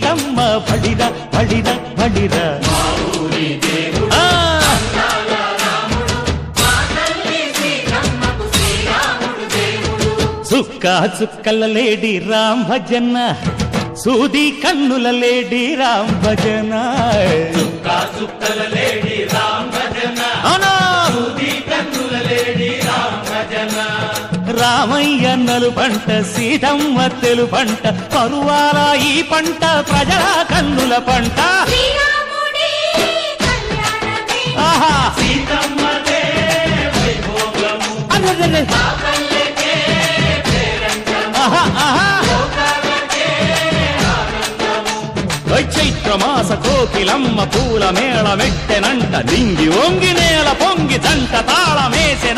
సీతమ్మ బడిర బడిర ఆ, చుక్క చుక్కల లేడి రామ్ భజన సూది కన్నుల లేడి రామ్ భజన. అవునా? రామయ్య నలు పంట సీతమ్మ తెలు పంట కరువాల ఈ పంట ప్రజల కన్నుల పంట. ఆహా! చైత్రమాస కోకిలమ్మ పూల మేళ మెట్టెనంట లింగి వంగి నేల పొంగి జంట తాళమేసెనంట ఆ!